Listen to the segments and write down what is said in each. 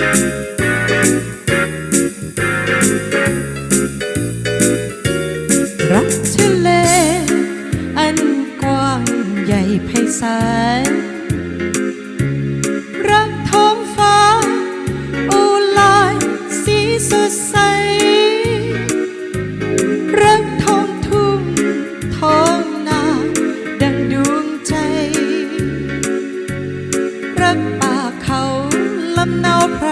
รักทะเลอันกว้างใหญ่ไพศาล ลำเนาไพร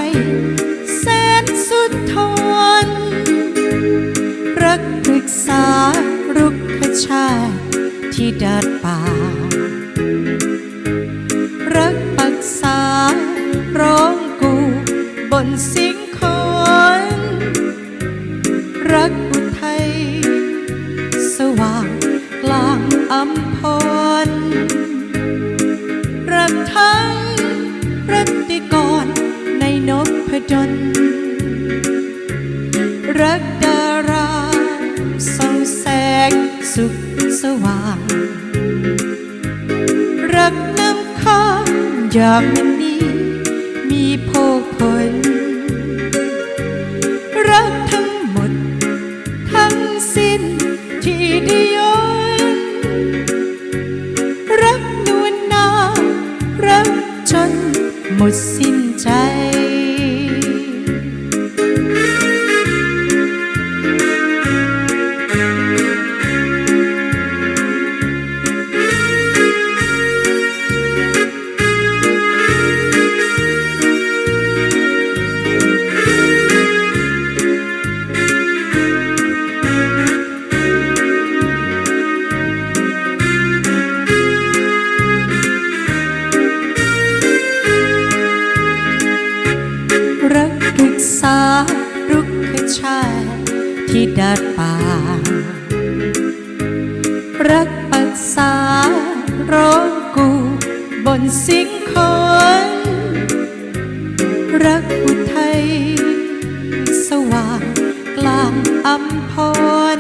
แสนสุดทนรักปรึกษารุกขชาติที่ดาดป่า รักปักษาร้องกูบนสิงคอนรักอุทัยสว่างกลางอัมพรรักทั้งรัตติกร พดลรักดาราส่องแสงสุขสว่าง รักน้ำค้างยามันนี้มีโพผล รักทั้งหมด ทั้งสิ้นที่ได้ยนรักนวลนารักจนหมดสิ้นใจ รักปรึกษารุกขชาติที่ดาดป่า รักปักษาร้องกูบนสิงคอนรักอุทัยสว่างกลางอัมพร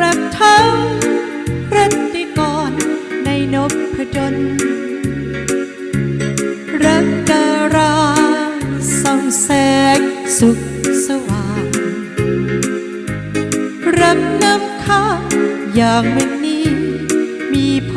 รักทั้งรัตติกรในนพดล สุขสว่าง รับน้ำค้างอย่างวันนี้มีโพ